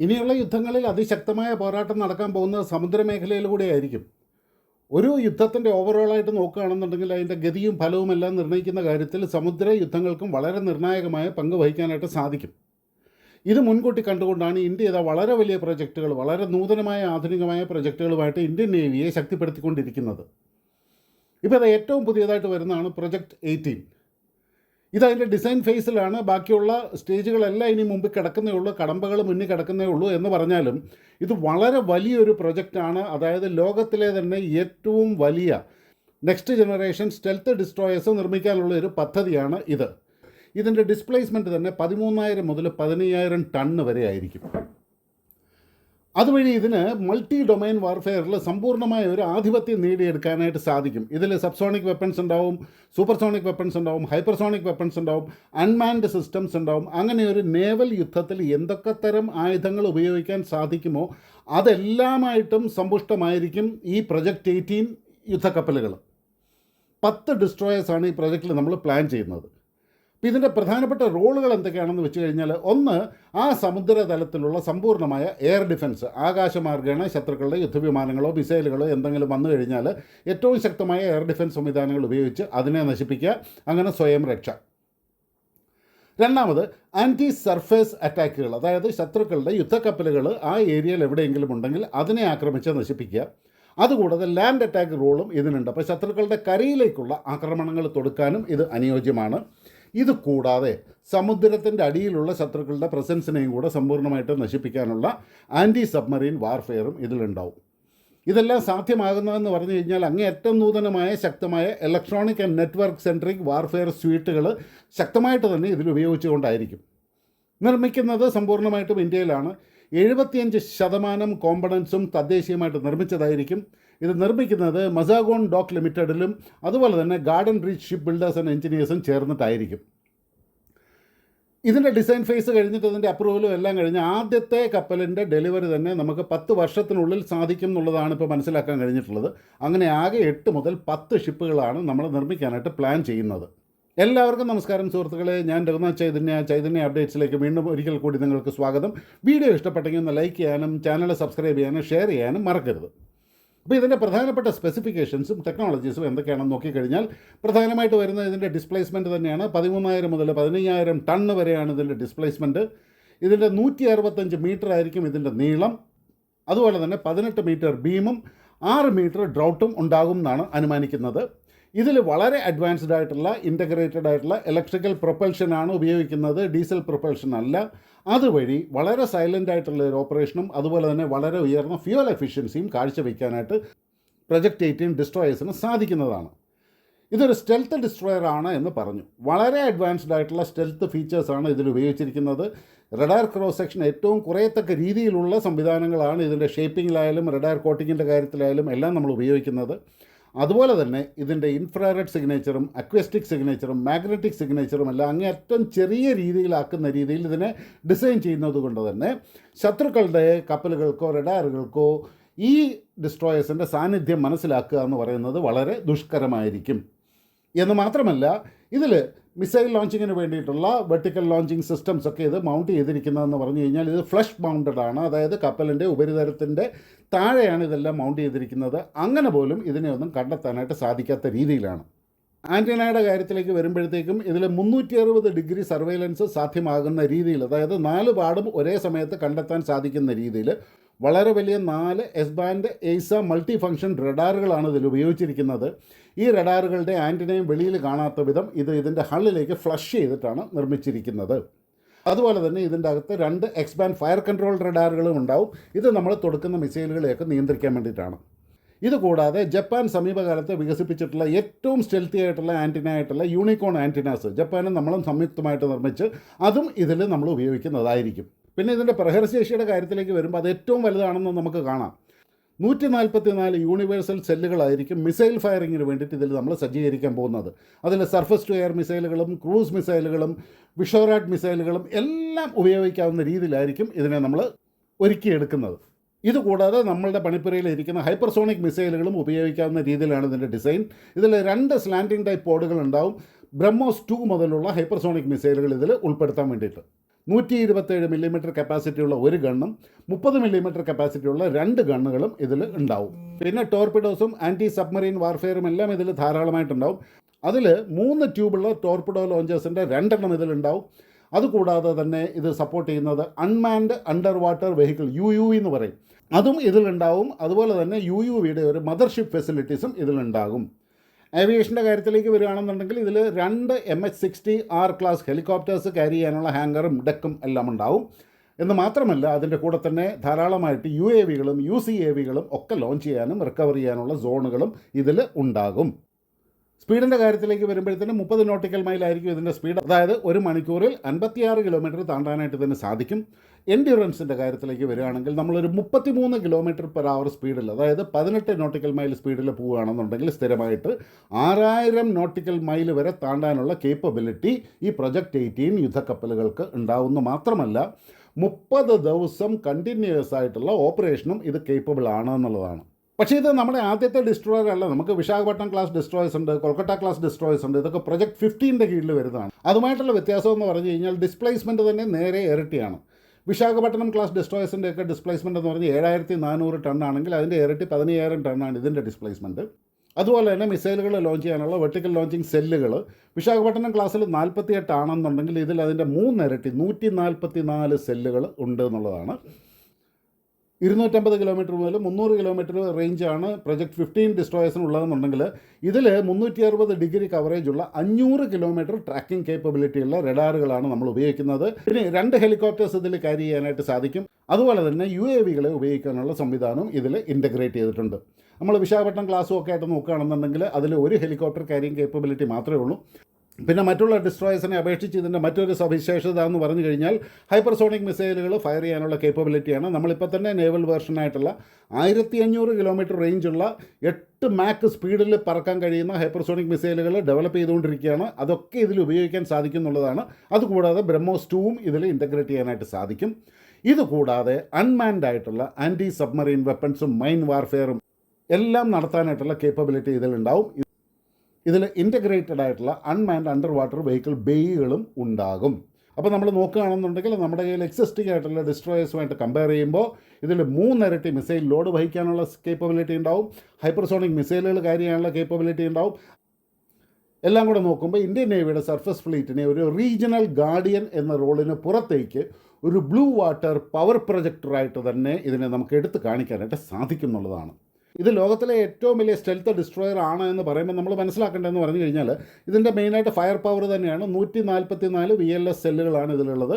ഇനിയുള്ള യുദ്ധങ്ങളിൽ അതിശക്തമായ പോരാട്ടം നടക്കാൻ പോകുന്നത് സമുദ്രമേഖലയിലൂടെ ആയിരിക്കും ഒരു യുദ്ധത്തിന്റെ ഓവറോളായിട്ട് നോക്കുകയാണെന്നുണ്ടെങ്കിൽ അതിന്റെ ഗതിയും ഫലവും എല്ലാം നിർണയിക്കുന്ന കാര്യത്തിൽ സമുദ്ര യുദ്ധങ്ങൾക്കും വളരെ നിർണായകമായ പങ്ക് വഹിക്കാനായിട്ട് സാധിക്കും. ഇത് മുൻകൂട്ടി കണ്ടുകൊണ്ടാണ് ഇന്ത്യ ഇതാ വളരെ വലിയ പ്രൊജക്റ്റുകൾ വളരെ നൂതനമായ ആധുനികമായ പ്രൊജക്റ്റുകളുമായിട്ട് ഇന്ത്യൻ നേവിയെ ശക്തിപ്പെടുത്തിക്കൊണ്ടിരിക്കുന്നത്. ഇപ്പോൾ അത് ഏറ്റവും പുതിയതായിട്ട് വരുന്നതാണ് പ്രൊജക്ട് എയ്റ്റീൻ. ഇതതിന്റെ ഡിസൈൻ ഫേസിലാണ് ബാക്കിയുള്ള സ്റ്റേജുകളെല്ലാം ഇനി മുമ്പിൽ കിടക്കുന്നേ ഉള്ളൂ കടമ്പകൾ മുന്നിൽ കിടക്കുന്നേ ഉള്ളൂ എന്ന് പറഞ്ഞാലും ഇത് വളരെ വലിയൊരു പ്രൊജക്റ്റാണ്. അതായത് ലോകത്തിലെ തന്നെ ഏറ്റവും വലിയ നെക്സ്റ്റ് ജനറേഷൻ സ്റ്റെൽത്ത് ഡിസ്ട്രോയേഴ്സ് നിർമ്മിക്കാനുള്ള ഒരു പദ്ധതിയാണ് ഇത്. ഇതിന്റെ ഡിസ്പ്ലേസ്മെന്റ് തന്നെ പതിമൂന്നായിരം മുതൽ പതിനയ്യായിരം ടണ്ണ് വരെ ആയിരിക്കും. അതുവഴി ഇതിന് മൾട്ടി ഡൊമൈൻ വാർഫെയറിൽ സമ്പൂർണമായ ഒരു ആധിപത്യം നേടിയെടുക്കാനായിട്ട് സാധിക്കും. ഇതിൽ സബ്സോണിക് വെപ്പൺസ് ഉണ്ടാവും സൂപ്പർസോണിക് വെപ്പൺസ് ഉണ്ടാവും ഹൈപ്പർസോണിക് വെപ്പൺസ് ഉണ്ടാവും അൺമാൻഡ് സിസ്റ്റംസ് ഉണ്ടാവും. അങ്ങനെ ഒരു നേവൽ യുദ്ധത്തിൽ എന്തൊക്കെ തരം ആയുധങ്ങൾ ഉപയോഗിക്കാൻ സാധിക്കുമോ അതെല്ലാമായിട്ടും സമ്പുഷ്ടമായിരിക്കും ഈ പ്രൊജക്റ്റ് എയ്റ്റീൻ യുദ്ധക്കപ്പലുകൾ പത്ത് ഡിസ്ട്രോയേഴ്സാണ് ഈ പ്രൊജക്റ്റിൽ നമ്മൾ പ്ലാൻ ചെയ്യുന്നത്. അപ്പോൾ ഇതിന്റെ പ്രധാനപ്പെട്ട റോളുകൾ എന്തൊക്കെയാണെന്ന് വെച്ച് കഴിഞ്ഞാൽ ഒന്ന് ആ സമുദ്രതലത്തിലുള്ള സമ്പൂർണമായ എയർ ഡിഫൻസ് ആകാശമാർഗേണ ശത്രുക്കളുടെ യുദ്ധവിമാനങ്ങളോ മിസൈലുകളോ എന്തെങ്കിലും വന്നു കഴിഞ്ഞാൽ ഏറ്റവും ശക്തമായ എയർ ഡിഫൻസ് സംവിധാനങ്ങൾ ഉപയോഗിച്ച് അതിനെ നശിപ്പിക്കുക അങ്ങനെ സ്വയം രക്ഷ. രണ്ടാമത് ആന്റി സർഫേസ് അറ്റാക്കുകൾ അതായത് ശത്രുക്കളുടെ യുദ്ധക്കപ്പലുകൾ ആ ഏരിയയിൽ എവിടെയെങ്കിലും ഉണ്ടെങ്കിൽ അതിനെ ആക്രമിച്ച് നശിപ്പിക്കുക. അതുകൂടാതെ ലാൻഡ് അറ്റാക്ക് റോളും ഇതിനുണ്ട്. അപ്പോൾ ശത്രുക്കളുടെ കരയിലേക്കുള്ള ആക്രമണങ്ങൾ തൊടുക്കാനും ഇത് അനുയോജ്യമാണ്. ഇത് കൂടാതെ സമുദ്രത്തിന്റെ അടിയിലുള്ള ശത്രുക്കളുടെ പ്രസൻസിനെയും കൂടെ സമ്പൂർണമായിട്ട് നശിപ്പിക്കാനുള്ള ആന്റി സബ്മറീൻ വാർഫെയറും ഇതിലുണ്ടാവും. ഇതെല്ലാം സാധ്യമാകുന്നതെന്ന് പറഞ്ഞു കഴിഞ്ഞാൽ അങ്ങേയറ്റം നൂതനമായ ശക്തമായ electronic and network centric warfare സ്വീറ്റുകൾ ശക്തമായിട്ട് തന്നെ ഇതിൽ ഉപയോഗിച്ചുകൊണ്ടായിരിക്കും. നിർമ്മിക്കുന്നത് സമ്പൂർണമായിട്ടും ഇന്ത്യയിലാണ്. എഴുപത്തിയഞ്ച് ശതമാനം കോമ്പണൻസും തദ്ദേശീയമായിട്ട് നിർമ്മിച്ചതായിരിക്കും. ഇത് നിർമ്മിക്കുന്നത് മസാഗോൺ ഡോക്ക് ലിമിറ്റഡിലും അതുപോലെ തന്നെ garden reach ship builders and എഞ്ചിനീയേഴ്സും ചേർന്നിട്ടായിരിക്കും. ഇതിന്റെ ഡിസൈൻ ഫേസ് കഴിഞ്ഞിട്ട് ഇതിന്റെ അപ്രൂവലും എല്ലാം കഴിഞ്ഞ് ആദ്യത്തെ കപ്പലിന്റെ ഡെലിവറി തന്നെ നമുക്ക് പത്ത് വർഷത്തിനുള്ളിൽ സാധിക്കും എന്നുള്ളതാണ് ഇപ്പോൾ മനസ്സിലാക്കാൻ കഴിഞ്ഞിട്ടുള്ളത്. അങ്ങനെ ആകെ എട്ട് മുതൽ പത്ത് ഷിപ്പുകളാണ് നമ്മൾ നിർമ്മിക്കാനായിട്ട് പ്ലാൻ ചെയ്യുന്നത്. എല്ലാവർക്കും നമസ്കാരം സുഹൃത്തുക്കളെ. ഞാൻ രഘുനാഥ് ചൈതന്യ. ചൈതന്യ അപ്ഡേറ്റ്സിലേക്ക് വീണ്ടും ഒരിക്കൽ കൂടി നിങ്ങൾക്ക് സ്വാഗതം. വീഡിയോ ഇഷ്ടപ്പെട്ടെങ്കിൽ ഒന്ന് ലൈക്ക് ചെയ്യാനും ചാനൽ സബ്സ്ക്രൈബ് ചെയ്യാനും ഷെയർ ചെയ്യാനും മറക്കരുത്. അപ്പോൾ ഇതിന്റെ പ്രധാനപ്പെട്ട സ്പെസിഫിക്കേഷൻസും ടെക്നോളജീസും എന്തൊക്കെയാണെന്ന് നോക്കിക്കഴിഞ്ഞാൽ പ്രധാനമായിട്ട് വരുന്നത് ഇതിന്റെ ഡിസ്പ്ലേസ്മെന്റ് തന്നെയാണ്. പതിമൂന്നായിരം മുതൽ പതിനയ്യായിരം ടണ്ണ് വരെയാണ് ഇതിന്റെ ഡിസ്പ്ലേസ്മെന്റ് ഇതിന്റെ നൂറ്റി അറുപത്തഞ്ച് മീറ്റർ ആയിരിക്കും ഇതിന്റെ നീളം. അതുപോലെ തന്നെ പതിനെട്ട് മീറ്റർ ബീമും ആറ് മീറ്റർ ഡ്രൗട്ടും ഉണ്ടാകും എന്നാണ് അനുമാനിക്കുന്നത്. ഇതിൽ വളരെ അഡ്വാൻസ്ഡ് ആയിട്ടുള്ള ഇന്റഗ്രേറ്റഡ് ആയിട്ടുള്ള ഇലക്ട്രിക്കൽ പ്രൊപ്പൽഷൻ ആണ് ഉപയോഗിക്കുന്നത് ഡീസൽ പ്രൊപ്പൽഷൻ അല്ല. അതുവഴി വളരെ സൈലന്റ് ആയിട്ടുള്ള ഒരു ഓപ്പറേഷനും അതുപോലെ തന്നെ വളരെ ഉയർന്ന ഫ്യൂൽ എഫിഷ്യൻസിയും കാഴ്ചവെക്കാനായിട്ട് പ്രൊജക്ട് എയ്റ്റീൻ ഡിസ്ട്രോയേഴ്സിന് സാധിക്കുന്നതാണ്. ഇതൊരു സ്റ്റെൽത്ത് ഡിസ്ട്രോയർ ആണ് എന്ന് പറഞ്ഞു. വളരെ അഡ്വാൻസ്ഡ് ആയിട്ടുള്ള സ്റ്റെൽത്ത് ഫീച്ചേഴ്സാണ് ഇതിൽ ഉപയോഗിച്ചിരിക്കുന്നത്. റഡാർ ക്രോസ് സെക്ഷൻ ഏറ്റവും കുറയത്തക്ക രീതിയിലുള്ള സംവിധാനങ്ങളാണ് ഇതിന്റെ ഷേപ്പിങ്ങിലായാലും റഡാർ കോട്ടിങ്ങിന്റെ കാര്യത്തിലായാലും എല്ലാം നമ്മൾ ഉപയോഗിക്കുന്നത്. അതുപോലെ തന്നെ ഇതിന്റെ ഇൻഫ്രാറെഡ് സിഗ്നേച്ചറും അക്വസ്റ്റിക് സിഗ്നേച്ചറും മാഗ്നറ്റിക് സിഗ്നേച്ചറും എല്ലാം അങ്ങേയറ്റം ചെറിയ രീതിയിലാക്കുന്ന രീതിയിൽ ഇതിനെ ഡിസൈൻ ചെയ്യുന്നത് കൊണ്ട് തന്നെ ശത്രുക്കളുടെ കപ്പലുകൾക്കോ റഡാറുകൾക്കോ ഈ ഡിസ്ട്രോയേഴ്സിന്റെ സാന്നിധ്യം മനസ്സിലാക്കുക എന്ന് പറയുന്നത് വളരെ ദുഷ്കരമായിരിക്കും. എന്ന് മാത്രമല്ല ഇതിൽ മിസൈൽ ലോഞ്ചിങ്ങിന് വേണ്ടിയിട്ടുള്ള വെർട്ടിക്കൽ ലോഞ്ചിങ് സിസ്റ്റംസ് ഒക്കെ ഇത് മൗണ്ട് ചെയ്തിരിക്കുന്നതെന്ന് പറഞ്ഞു കഴിഞ്ഞാൽ ഇത് ഫ്ലഷ് മൗണ്ടഡ് ആണ്. അതായത് കപ്പലിന്റെ ഉപരിതലത്തിന്റെ താഴെയാണ് ഇതെല്ലാം മൗണ്ട് ചെയ്തിരിക്കുന്നത്. അങ്ങനെ പോലും ഇതിനെ ഒന്നും കണ്ടെത്താനായിട്ട് സാധിക്കാത്ത രീതിയിലാണ്. ആന്റിനയുടെ കാര്യത്തിലേക്ക് വരുമ്പോഴത്തേക്കും ഇതിൽ മുന്നൂറ്റി അറുപത് ഡിഗ്രി സർവൈലൻസ് സാധ്യമാകുന്ന രീതിയിൽ അതായത് നാല് പാടും ഒരേ സമയത്ത് കണ്ടെത്താൻ സാധിക്കുന്ന രീതിയിൽ വളരെ വലിയ നാല് S band AESA multi function റഡാറുകളാണ് ഇതിൽ ഉപയോഗിച്ചിരിക്കുന്നത്. ഈ റഡാറുകളുടെ ആന്റിനയും വെളിയിൽ കാണാത്ത വിധം ഇത് ഇതിന്റെ ഹള്ളിലേക്ക് ഫ്ലഷ് ചെയ്തിട്ടാണ് നിർമ്മിച്ചിരിക്കുന്നത്. അതുപോലെ തന്നെ ഇതിന്റെ അകത്ത് രണ്ട് എക്സ്പാൻഡ് ഫയർ കൺട്രോൾ റഡാറുകളും ഉണ്ടാവും. ഇത് നമ്മൾ തുടക്കുന്ന മിസൈലുകളെയൊക്കെ നിയന്ത്രിക്കാൻ വേണ്ടിയിട്ടാണ്. ഇതുകൂടാതെ ജപ്പാൻ സമീപകാലത്ത് വികസിപ്പിച്ചിട്ടുള്ള ഏറ്റവും സ്റ്റെൽത്തി ആയിട്ടുള്ള ആന്റിന ആയിട്ടുള്ള യൂണിക്കോൺ ആന്റിനാസ് ജപ്പാനും നമ്മളും സംയുക്തമായിട്ട് നിർമ്മിച്ച് അതും ഇതിൽ നമ്മൾ ഉപയോഗിക്കുന്നതായിരിക്കും. പിന്നെ ഇതിന്റെ പ്രഹരശേഷിയുടെ കാര്യത്തിലേക്ക് വരുമ്പോൾ അത് ഏറ്റവും വലുതാണെന്ന് നമുക്ക് കാണാം. നൂറ്റി നാൽപ്പത്തി നാല് യൂണിവേഴ്സൽ സെല്ലുകളായിരിക്കും മിസൈൽ ഫയറിങ്ങിന് വേണ്ടിയിട്ട് ഇതിൽ നമ്മൾ സജ്ജീകരിക്കാൻ പോകുന്നത്. അതിൽ സർഫസ് ടു എയർ മിസൈലുകളും ക്രൂസ് മിസൈലുകളും വിഷോറാഡ് മിസൈലുകളും എല്ലാം ഉപയോഗിക്കാവുന്ന രീതിയിലായിരിക്കും ഇതിനെ നമ്മൾ ഒരുക്കിയെടുക്കുന്നത്. ഇതുകൂടാതെ നമ്മളുടെ പണിപ്പുരയിൽ ഇരിക്കുന്ന ഹൈപ്പർസോണിക് മിസൈലുകളും ഉപയോഗിക്കാവുന്ന രീതിയിലാണ് ഇതിന്റെ ഡിസൈൻ ഇതിൽ രണ്ട് സ്ലാൻഡിംഗ് ടൈപ്പ് പോഡുകൾ ഉണ്ടാവും. ബ്രഹ്മോസ് ടു മുതലുള്ള ഹൈപ്പർസോണിക് മിസൈലുകൾ ഇതിൽ ഉൾപ്പെടുത്താൻ വേണ്ടിയിട്ട്. നൂറ്റി ഇരുപത്തേഴ് മില്ലിമീറ്റർ കപ്പാസിറ്റിയുള്ള ഒരു ഗണ്ണും മുപ്പത് മില്ലിമീറ്റർ കപ്പാസിറ്റിയുള്ള രണ്ട് ഗണ്ണുകളും ഇതിൽ ഉണ്ടാവും. പിന്നെ ടോർപിഡോസും ആന്റി സബ്മറീൻ വാർഫെയറും എല്ലാം ഇതിൽ ധാരാളമായിട്ടുണ്ടാവും. അതിൽ മൂന്ന് ട്യൂബുള്ള ടോർപിഡോ ലോഞ്ചേഴ്സിന്റെ രണ്ടെണ്ണം ഇതിലുണ്ടാവും അതുകൂടാതെ തന്നെ ഇത് സപ്പോർട്ട് ചെയ്യുന്നത് unmanned underwater vehicle U U എന്ന് പറയും. അതും ഇതിലുണ്ടാവും അതുപോലെ തന്നെ യു യു വിയുടെ ഒരു മദർഷിപ്പ് ഫെസിലിറ്റീസും ഇതിലുണ്ടാകും ഏവിയേഷന്റെ കാര്യത്തിലേക്ക് വരികയാണെന്നുണ്ടെങ്കിൽ ഇതിൽ രണ്ട് M H sixty R class helicopters carry ചെയ്യാനുള്ള ഹാങ്കറും ഡെക്കും എല്ലാം ഉണ്ടാവും. എന്ന് മാത്രമല്ല അതിന്റെ കൂടെ തന്നെ ധാരാളമായിട്ട് യു എ വികളും യു സി എ വികളും ഒക്കെ ലോഞ്ച് ചെയ്യാനും റിക്കവർ ചെയ്യാനുള്ള സോണുകളും ഇതിൽ ഉണ്ടാകും. സ്പീഡിന്റെ കാര്യത്തിലേക്ക് വരുമ്പോഴത്തേനും മുപ്പത് നോട്ടിക്കൽ മൈലായിരിക്കും ഇതിന്റെ സ്പീഡ് അതായത് ഒരു മണിക്കൂറിൽ അൻപത്തിയാറ് കിലോമീറ്റർ താണ്ടാനായിട്ട് തന്നെ സാധിക്കും. എൻഡ്യൂറൻസിന്റെ കാര്യത്തിലേക്ക് വരികയാണെങ്കിൽ നമ്മളൊരു മുപ്പത്തിമൂന്ന് കിലോമീറ്റർ പെർ അവർ സ്പീഡിൽ അതായത് പതിനെട്ട് നോട്ടിക്കൽ മൈൽ സ്പീഡിൽ പോവുകയാണെന്നുണ്ടെങ്കിൽ സ്ഥിരമായിട്ട് ആറായിരം നോട്ടിക്കൽ മൈൽ വരെ താണ്ടാനുള്ള കേപ്പബിലിറ്റി ഈ പ്രൊജക്റ്റ് എയ്റ്റീൻ യുദ്ധക്കപ്പലുകൾക്ക് ഉണ്ടാവുന്നു. മാത്രമല്ല മുപ്പത് ദിവസം കണ്ടിന്യൂസ് ആയിട്ടുള്ള ഓപ്പറേഷനും ഇത് കേപ്പബിൾ ആണ് എന്നുള്ളതാണ്. പക്ഷേ ഇത് നമ്മുടെ ആദ്യത്തെ ഡിസ്ട്രോയർ അല്ല. നമുക്ക് വിശാഖപട്ടണം ക്ലാസ് ഡിസ്ട്രോയേഴ്സ് ഉണ്ട് കൊൽക്കത്ത ക്ലാസ് ഡിസ്ട്രോയേഴ്സ് ഉണ്ട്. ഇതൊക്കെ പ്രൊജക്ട് ഫിഫ്റ്റീന്റെ കീഴിൽ വരുന്നതാണ്. അതുമായിട്ടുള്ള വ്യത്യാസം എന്ന് പറഞ്ഞു കഴിഞ്ഞാൽ ഡിസ്പ്ലേസ്മെന്റ് തന്നെ നേരെ ഇരട്ടിയാണ്. വിശാഖപട്ടണം ക്ലാസ് ഡിസ്ട്രോയേഴ്സിന്റെ ഒക്കെ ഡിസ്പ്ലേസ്മെന്റ് എന്ന് പറഞ്ഞാൽ ഏഴായിരത്തി നാനൂറ് ടൺ ആണെങ്കിൽ അതിന്റെ ഇരട്ടി പതിനയ്യായിരം ആണ് ഇതിന്റെ ഡിസ്പ്ലേസ്മെന്റ് അതുപോലെ തന്നെ മിസൈലുകൾ ലോഞ്ച് ചെയ്യാനുള്ള വെർട്ടിക്കൽ ലോഞ്ചിങ് സെല്ലുകൾ വിശാഖപട്ടണം ക്ലാസ്സിൽ നാൽപ്പത്തിയെട്ട് ആണെന്നുണ്ടെങ്കിൽ ഇതിൽ അതിന്റെ മൂന്നിരട്ടി നൂറ്റി നാൽപ്പത്തി നാല് സെല്ലുകൾ ഉണ്ട് എന്നുള്ളതാണ്. ഇരുന്നൂറ്റമ്പത് കിലോമീറ്റർ മുതൽ മുന്നൂറ് കിലോമീറ്റർ റേഞ്ചാണ് പ്രൊജക്ട് ഫിഫ്റ്റീൻ ഡിസ്ട്രോയേഴ്സിന് ഉള്ളതെന്നുണ്ടെങ്കിൽ ഇതിൽ മുന്നൂറ്റി അറുപത് ഡിഗ്രി കവറേജ് ഉള്ള അഞ്ഞൂറ് കിലോമീറ്റർ ട്രാക്കിംഗ് കേപ്പബിലിറ്റി ഉള്ള റഡാറുകളാണ് നമ്മൾ ഉപയോഗിക്കുന്നത്. പിന്നെ രണ്ട് ഹെലികോപ്റ്റേഴ്സ് ഇതിൽ ക്യാരി ചെയ്യാനായിട്ട് സാധിക്കും. അതുപോലെ തന്നെ യു എ വികളെ ഉപയോഗിക്കാനുള്ള സംവിധാനം ഇതിൽ ഇന്റഗ്രേറ്റ് ചെയ്തിട്ടുണ്ട്. നമ്മൾ വിശാഖപട്ടണം ക്ലാസ്സും ഒക്കെ ആയിട്ട് നോക്കുകയാണെന്നുണ്ടെങ്കിൽ അതിൽ ഒരു ഹെലികോപ്റ്റർ ക്യാരിങ് കേപ്പബിലിറ്റി മാത്രമേ ഉള്ളൂ. പിന്നെ മറ്റുള്ള ഡിസ്ട്രോയേഴ്സിനെ അപേക്ഷിച്ച് ഇതിന്റെ മറ്റൊരു സവിശേഷത എന്ന് പറഞ്ഞു കഴിഞ്ഞാൽ ഹൈപ്പർസോണിക് മിസൈലുകൾ ഫയർ ചെയ്യാനുള്ള കേപ്പബിലിറ്റിയാണ് നമ്മളിപ്പോൾ തന്നെ നേവൽ വേർഷനായിട്ടുള്ള ആയിരത്തി അഞ്ഞൂറ് കിലോമീറ്റർ റേഞ്ചുള്ള എട്ട് മാക്ക് സ്പീഡിൽ പറക്കാൻ കഴിയുന്ന ഹൈപ്പർസോണിക് മിസൈലുകൾ ഡെവലപ്പ് ചെയ്തുകൊണ്ടിരിക്കുകയാണ്. അതൊക്കെ ഇതിൽ ഉപയോഗിക്കാൻ സാധിക്കും എന്നുള്ളതാണ് അതുകൂടാതെ ബ്രഹ്മോസ് ടൂവും ഇതിൽ ഇന്റഗ്രേറ്റ് ചെയ്യാനായിട്ട് സാധിക്കും. ഇതുകൂടാതെ അൺമാൻഡ് ആയിട്ടുള്ള ആന്റി സബ്മറീൻ വെപ്പൺസും മൈൻ വാർഫെയറും എല്ലാം നടത്താനായിട്ടുള്ള കേപ്പബിലിറ്റി ഇതിലുണ്ടാവും. ഇതിൽ ഇന്റഗ്രേറ്റഡ് ആയിട്ടുള്ള അൺമാൻഡ് അണ്ടർ വാട്ടർ വെഹിക്കിൾ ബേയുകളും ഉണ്ടാകും. അപ്പോൾ നമ്മൾ നോക്കുകയാണെന്നുണ്ടെങ്കിൽ നമ്മുടെ കയ്യിൽ എക്സിസ്റ്റിംഗ് ആയിട്ടുള്ള ഡിസ്ട്രോയേഴ്സുമായിട്ട് കമ്പയർ ചെയ്യുമ്പോൾ ഇതിൽ മൂന്നിരട്ടി മിസൈൽ ലോഡ് വഹിക്കാനുള്ള കേപ്പബിലിറ്റി ഉണ്ടാവും. ഹൈപ്പർസോണിക് മിസൈലുകൾ ക്യാരി ചെയ്യാനുള്ള കേപ്പബിലിറ്റി ഉണ്ടാവും. എല്ലാം കൂടെ നോക്കുമ്പോൾ ഇന്ത്യൻ നേവിയുടെ സർഫസ് ഫ്ലീറ്റിനെ ഒരു റീജിയണൽ ഗാർഡിയൻ എന്ന റോളിന് പുറത്തേക്ക് ഒരു ബ്ലൂ വാട്ടർ പവർ പ്രൊജക്ടറായിട്ട് തന്നെ ഇതിനെ നമുക്ക് എടുത്തു കാണിക്കാനായിട്ട് സാധിക്കും എന്നുള്ളതാണ് ഇത് ലോകത്തിലെ ഏറ്റവും വലിയ സ്റ്റെൽത്ത് ഡിസ്ട്രോയർ ആണ് എന്ന് പറയുമ്പോൾ നമ്മൾ മനസ്സിലാക്കേണ്ടതെന്ന് പറഞ്ഞു കഴിഞ്ഞാൽ ഇതിന്റെ മെയിനായിട്ട് ഫയർ പവർ തന്നെയാണ്. നൂറ്റി നാൽപ്പത്തി നാല് വി എൽ എസ് സെല്ലുകളാണ് ഇതിലുള്ളത്.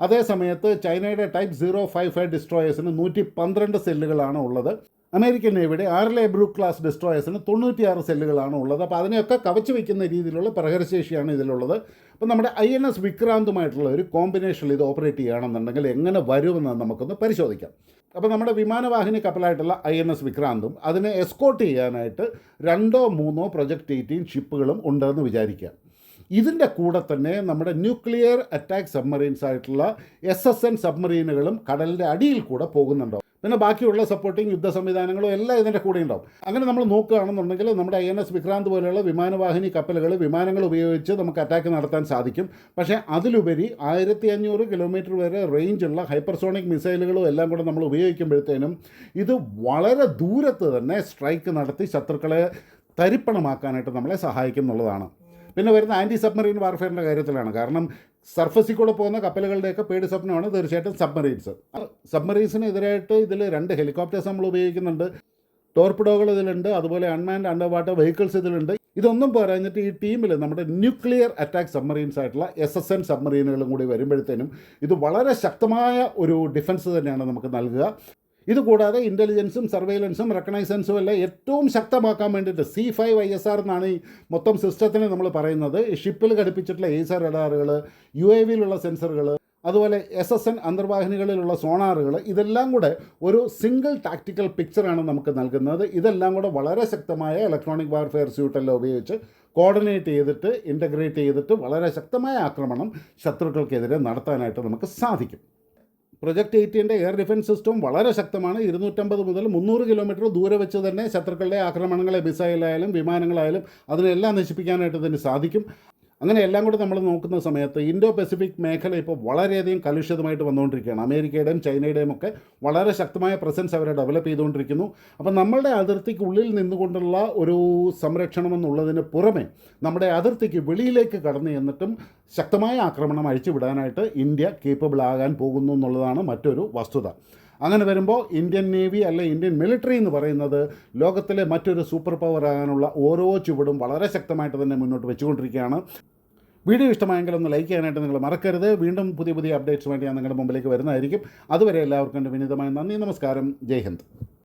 അതേ സമയത്ത് ചൈനയുടെ ടൈപ്പ് സീറോ ഫൈവ് ഫൈവ് ഡിസ്ട്രോയേഴ്സിന് നൂറ്റി പന്ത്രണ്ട് സെല്ലുകളാണ് ഉള്ളത്. അമേരിക്കൻ നേവിയുടെ ആർലെ ബ്രൂ ക്ലാസ് ഡിസ്ട്രോയേഴ്സിന് തൊണ്ണൂറ്റിയാറ് സെല്ലുകളാണ് ഉള്ളത്. അപ്പോൾ അതിനെയൊക്കെ കവച്ച് വയ്ക്കുന്ന രീതിയിലുള്ള പ്രഹരശേഷിയാണ് ഇതിലുള്ളത്. അപ്പോൾ നമ്മുടെ ഐ എൻ എസ് വിക്രാന്തുമായിട്ടുള്ള ഒരു കോമ്പിനേഷനിൽ ഇത് ഓപ്പറേറ്റ് ചെയ്യുകയാണെന്നുണ്ടെങ്കിൽ എങ്ങനെ വരുമെന്ന് നമുക്കൊന്ന് പരിശോധിക്കാം. അപ്പോൾ നമ്മുടെ വിമാനവാഹിനി കപ്പലായിട്ടുള്ള ഐ എൻ എസ് വിക്രാന്തും അതിനെ എസ്കോട്ട് ചെയ്യാനായിട്ട് രണ്ടോ മൂന്നോ പ്രൊജക്ട് എയ്റ്റീൻ ഷിപ്പുകളും ഉണ്ടെന്ന് വിചാരിക്കുക. ഇതിന്റെ കൂടെ തന്നെ നമ്മുടെ ന്യൂക്ലിയർ അറ്റാക്ക് സബ്മറീൻസ് ആയിട്ടുള്ള എസ് എസ് എൻ സബ്മറീനുകളും കടലിന്റെ അടിയിൽ കൂടെ പോകുന്നുണ്ടോ? പിന്നെ ബാക്കിയുള്ള സപ്പോർട്ടിങ് യുദ്ധ സംവിധാനങ്ങളും എല്ലാം ഇതിന്റെ കൂടെ ഉണ്ടാവും. അങ്ങനെ നമ്മൾ നോക്കുകയാണെന്നുണ്ടെങ്കിൽ നമ്മുടെ ഐ എൻ എസ് വിക്രാന്ത് പോലെയുള്ള വിമാനവാഹിനി കപ്പലുകൾ വിമാനങ്ങൾ ഉപയോഗിച്ച് നമുക്ക് അറ്റാക്ക് നടത്താൻ സാധിക്കും. പക്ഷേ അതിലുപരി ആയിരത്തി അഞ്ഞൂറ് കിലോമീറ്റർ വരെ റേഞ്ചുള്ള ഹൈപ്പർസോണിക് മിസൈലുകളും എല്ലാം കൂടെ നമ്മൾ ഉപയോഗിക്കുമ്പോഴത്തേനും ഇത് വളരെ ദൂരത്ത് തന്നെ സ്ട്രൈക്ക് നടത്തി ശത്രുക്കളെ തരിപ്പണമാക്കാനായിട്ട് നമ്മളെ സഹായിക്കും എന്നുള്ളതാണ്. പിന്നെ വരുന്ന ആന്റി സബ്മറീൻ വാർഫെയറിന്റെ കാര്യത്തിലാണ്. കാരണം സർഫസിൽ കൂടെ പോകുന്ന കപ്പലുകളുടെയൊക്കെ പേടി സ്വപ്നമാണ്. തീർച്ചയായിട്ടും സബ്മറീൻസ് സബ്മറീൻസിന് എതിരായിട്ട് ഇതിൽ രണ്ട് ഹെലികോപ്റ്റേഴ്സ് നമ്മൾ ഉപയോഗിക്കുന്നുണ്ട്. ടോർപിഡോകൾ ഇതിലുണ്ട്. അതുപോലെ അൺമാൻഡ് അണ്ടർ വാട്ടർ വെഹിക്കിൾസ് ഇതിലുണ്ട്. ഇതൊന്നും പോരാഞ്ഞിട്ട് ഈ ടീമിൽ നമ്മുടെ ന്യൂക്ലിയർ അറ്റാക്ക് സബ്മറീൻസ് ആയിട്ടുള്ള എസ് എസ് എൻ സബ്മറീനുകളും കൂടി വരുമ്പോഴത്തേനും ഇത് വളരെ ശക്തമായ ഒരു ഡിഫൻസ് തന്നെയാണ് നമുക്ക് നൽകുക. ഇതുകൂടാതെ ഇന്റലിജൻസും സർവൈലൻസും റെക്കഗ്നൈസൻസും എല്ലാം ഏറ്റവും ശക്തമാക്കാൻ വേണ്ടിയിട്ട് C five I S R എന്നാണ് ഈ മൊത്തം സിസ്റ്റത്തിന് നമ്മൾ പറയുന്നത്. ഷിപ്പിൽ ഘടിപ്പിച്ചിട്ടുള്ള ഏസർ റഡാറുകൾ യു എ വിയിലുള്ള സെൻസറുകൾ അതുപോലെ എസ് എസ് എൻ അന്തർവാഹിനികളിലുള്ള സോണാറുകൾ ഇതെല്ലാം കൂടെ ഒരു സിംഗിൾ ടാക്റ്റിക്കൽ പിക്ചറാണ് നമുക്ക് നൽകുന്നത്. ഇതെല്ലാം കൂടെ വളരെ ശക്തമായ ഇലക്ട്രോണിക് വാർഫെയർ സ്യൂട്ടെല്ലാം ഉപയോഗിച്ച് കോർഡിനേറ്റ് ചെയ്തിട്ട് ഇന്റഗ്രേറ്റ് ചെയ്തിട്ട് വളരെ ശക്തമായ ആക്രമണം ശത്രുക്കൾക്കെതിരെ നടത്താനായിട്ട് നമുക്ക് സാധിക്കും. പ്രൊജക്ട് എയ്റ്റീന്റെ എയർ ഡിഫൻസ് സിസ്റ്റം വളരെ ശക്തമാണ്. ഇരുന്നൂറ്റമ്പത് മുതൽ മുന്നൂറ് കിലോമീറ്റർ ദൂരെ വെച്ച് തന്നെ ശത്രുക്കളുടെ ആക്രമണങ്ങളെ മിസൈലായാലും വിമാനങ്ങളായാലും അതിനെല്ലാം നശിപ്പിക്കാനായിട്ട് തന്നെ സാധിക്കും. അങ്ങനെ എല്ലാം കൂടി നമ്മൾ നോക്കുന്ന സമയത്ത് ഇൻഡോ പസഫിക് മേഖല ഇപ്പോൾ വളരെയധികം കലുഷിതമായിട്ട് വന്നുകൊണ്ടിരിക്കുകയാണ്. അമേരിക്കയുടെയും ചൈനയുടെയും ഒക്കെ വളരെ ശക്തമായ പ്രസൻസ് അവരെ ഡെവലപ്പ് ചെയ്തുകൊണ്ടിരിക്കുന്നു. അപ്പം നമ്മളുടെ അതിർത്തിക്കുള്ളിൽ നിന്നുകൊണ്ടുള്ള ഒരു സംരക്ഷണം എന്നുള്ളതിന് പുറമെ നമ്മുടെ അതിർത്തിക്ക് വെളിയിലേക്ക് കടന്നു ചെന്നിട്ടും ശക്തമായ ആക്രമണം അഴിച്ചുവിടാനായിട്ട് ഇന്ത്യ കേപ്പബിൾ ആകാൻ പോകുന്നു എന്നുള്ളതാണ് മറ്റൊരു വസ്തുത. അങ്ങനെ വരുമ്പോൾ ഇന്ത്യൻ നേവി അല്ലെ ഇന്ത്യൻ മിലിറ്ററി എന്ന് പറയുന്നത് ലോകത്തിലെ മറ്റൊരു സൂപ്പർ പവർ ആകാനുള്ള ഓരോ ചുവടും വളരെ ശക്തമായിട്ട് തന്നെ മുന്നോട്ട് വെച്ചുകൊണ്ടിരിക്കുകയാണ്. വീഡിയോ ഇഷ്ടമായെങ്കിൽ ഒന്ന് ലൈക്ക് ചെയ്യാനായിട്ട് നിങ്ങൾ മറക്കരുത്. വീണ്ടും പുതിയ പുതിയ അപ്ഡേറ്റ്സുമായിട്ട് ഞാൻ നിങ്ങളുടെ മുമ്പിലേക്ക് വരുന്നതായിരിക്കും. അതുവരെ എല്ലാവർക്കും വിനീതമായ നന്ദി. നമസ്കാരം. ജയ് ഹിന്ദ്.